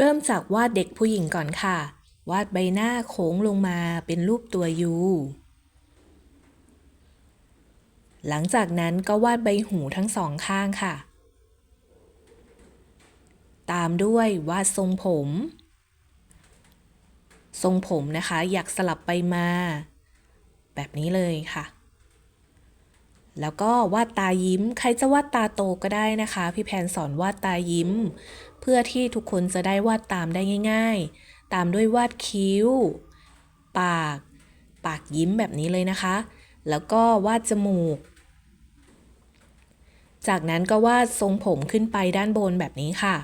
เริ่มจากวาดเด็กผู้หญิงก่อนค่ะ วาดใบหน้าโค้งลงมาเป็นรูปตัวยู หลังจากนั้นก็วาดใบหูทั้งสองข้างค่ะ ตามด้วยวาดทรงผม ทรงผมนะคะอยากสลับไปมา แบบนี้เลยค่ะแล้วก็วาดตายิ้ม ใครจะวาดตาโตก็ได้นะคะ พี่แพนสอนวาดตายิ้ม พื่อที่ทุกคนจะได้วาดตามได้ง่าย ๆ ตามด้วยวาดคิ้ว ปาก ปากยิ้มแบบนี้เลยนะคะ แล้วก็วาดจมูก จากนั้นก็วาดทรงผมขึ้นไปด้านบนแบบนี้ค่ะ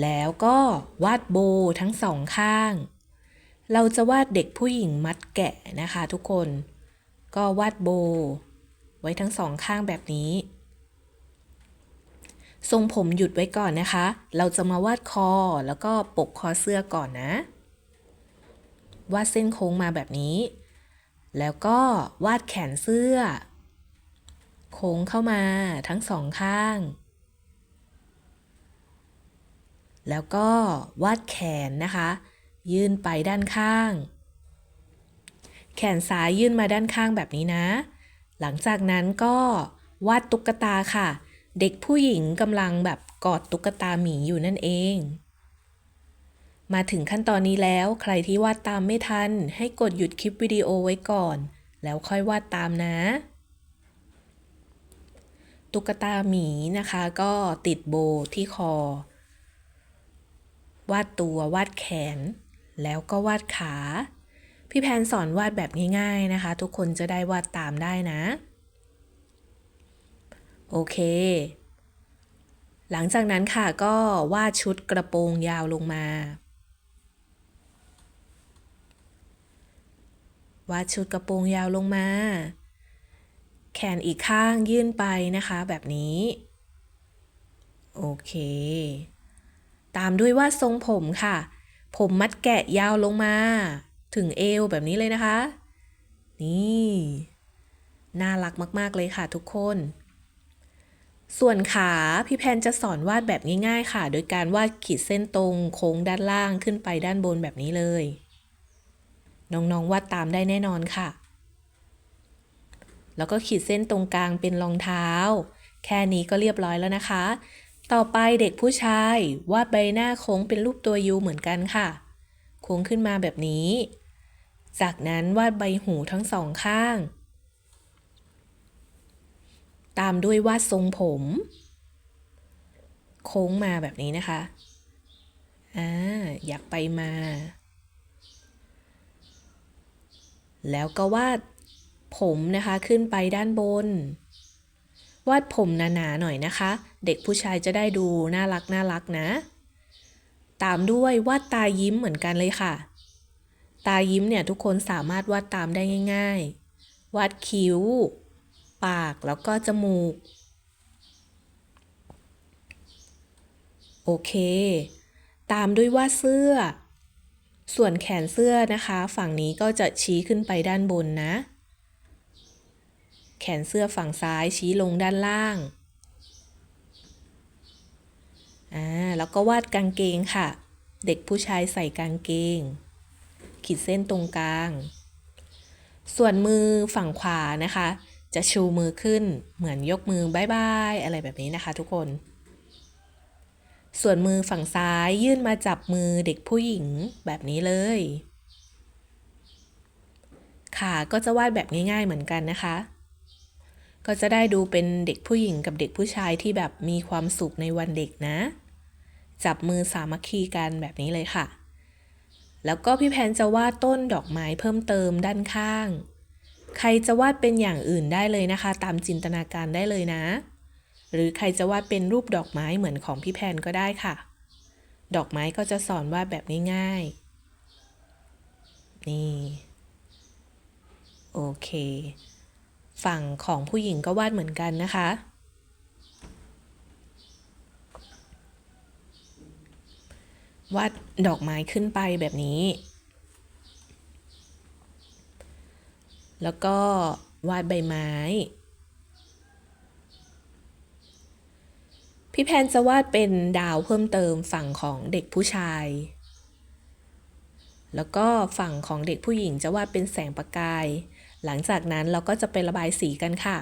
แล้วก็วาดโบทั้งสองข้าง เราจะวาดเด็กผู้หญิงมัดแกะนะคะทุกคน ก็วาดโบ ไว้ทั้งสองข้างแบบนี้ ทรงผมหยุดไว้ก่อนนะคะ เราจะมาวาดคอแล้วก็ปกคอเสื้อก่อนนะ วาดเส้นโค้งมาแบบนี้ แล้วก็วาดแขนเสื้อ โค้งเข้ามาทั้งสองข้าง แล้วก็วาดแขนนะคะ ยื่นไปด้านข้าง แขนซ้ายยื่นมาด้านข้างแบบนี้นะ หลังจากนั้นก็วาดตุ๊กตาค่ะ เด็กผู้หญิงกำลังแบบกอดตุ๊กตาหมีอยู่นั่นเอง มาถึงขั้นตอนนี้แล้วใครที่วาดตามไม่ทัน ให้กดหยุดคลิปวิดีโอไว้ก่อน แล้วค่อยวาดตามนะ ตุ๊กตาหมีนะคะก็ติดโบที่คอ วาดตัววาดแขน แล้วก็วาดขา พี่แพนสอนวาดแบบง่ายๆนะคะ ทุกคนจะได้วาดตามได้นะ โอเค หลังจากนั้นค่ะก็วาดชุดกระโปรงยาวลงมาวาดชุดกระโปรงยาวลงมา แขนอีกข้างยื่นไปนะคะแบบนี้ โอเค ตามด้วยวาดทรงผมค่ะ ผมมัดแกะยาวลงมา ถึงเอวแบบนี้เลยนะคะ นี่ น่ารักมาก ๆ เลยค่ะทุกคน ส่วนขาพี่แพนจะสอนวาดแบบง่ายๆค่ะ โดยการวาดขีดเส้นตรงโค้งด้านล่างขึ้นไปด้านบนแบบนี้เลย น้องๆวาดตามได้แน่นอนค่ะ แล้วก็ขีดเส้นตรงกลางเป็นรองเท้า แค่นี้ก็เรียบร้อยแล้วนะคะ ต่อไปเด็กผู้ชายวาดใบหน้าโค้งเป็นรูปตัวยูเหมือนกันค่ะ โค้งขึ้นมาแบบนี้ จากนั้นวาดใบหูทั้งสองข้าง ตามด้วยวาดทรงผม โค้งมาแบบนี้นะคะ อ่า อยากไปมา แล้วก็วาดผมนะคะขึ้นไปด้านบน วาดผมหนาๆหน่อยนะคะ เด็กผู้ชายจะได้ดูน่ารักน่ารักนะ ตามด้วยวาดตายิ้มเหมือนกันเลยค่ะ ตายิ้มเนี่ยทุกคนสามารถวาดตามได้ง่าย ๆ วาดคิ้ว ปากแล้วก็จมูก โอเค ตามด้วยวาดเสื้อ ส่วนแขนเสื้อนะคะ ฝั่งนี้ก็จะชี้ขึ้นไปด้านบนนะ แขนเสื้อฝั่งซ้ายชี้ลงด้านล่างอ่าแล้วก็วาดกางเกงค่ะ เด็กผู้ชายใส่กางเกง ขีดเส้นตรงกลาง ส่วนมือฝั่งขวานะคะ จะชูมือขึ้นเหมือนยกมือบายบายอะไรแบบนี้นะคะ ทุกคน ส่วนมือฝั่งซ้ายยื่นมาจับมือเด็กผู้หญิงแบบนี้เลย ขาก็จะวาดแบบง่าย ๆเหมือนกันนะคะ ก็จะได้ดูเป็นเด็กผู้หญิงกับเด็กผู้ชายที่แบบมีความสุขในวันเด็กนะ จับมือสามัคคีกันแบบนี้เลยค่ะ แล้วก็พี่แพนจะวาดต้นดอกไม้เพิ่มเติมด้านข้าง ใครจะวาดเป็นอย่างอื่นได้เลยนะคะ ตามจินตนาการได้เลยนะ หรือใครจะวาดเป็นรูปดอกไม้เหมือนของพี่แพนก็ได้ค่ะ ดอกไม้ก็จะสอนวาดแบบง่ายๆ นี่โอเค ฝั่งของผู้หญิงก็วาดเหมือนกันนะคะ วาดดอกไม้ขึ้นไปแบบนี้ แล้วก็วาดใบไม้ พี่แพนจะวาดเป็นดาวเพิ่มเติมฝั่งของเด็กผู้ชาย แล้วก็ฝั่งของเด็กผู้หญิงจะวาดเป็นแสงประกาย หลังจากนั้นเราก็จะไประบายสีกันค่ะ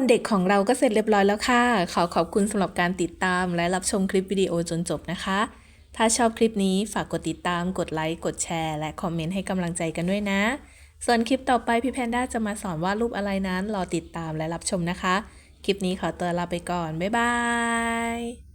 วันเด็กของเราก็เสร็จเรียบร้อยแล้วค่ะ ขอขอบคุณสำหรับการติดตามและรับชมคลิปวิดีโอจนจบนะคะ ถ้าชอบคลิปนี้ฝากกดติดตาม กดไลค์ กดแชร์ และคอมเมนต์ให้กำลังใจกันด้วยนะ ส่วนคลิปต่อไปพี่แพนด้าจะมาสอนวาดรูปอะไรนั้น รอติดตามและรับชมนะคะ คลิปนี้ขอตัวลาไปก่อน บ๊ายบาย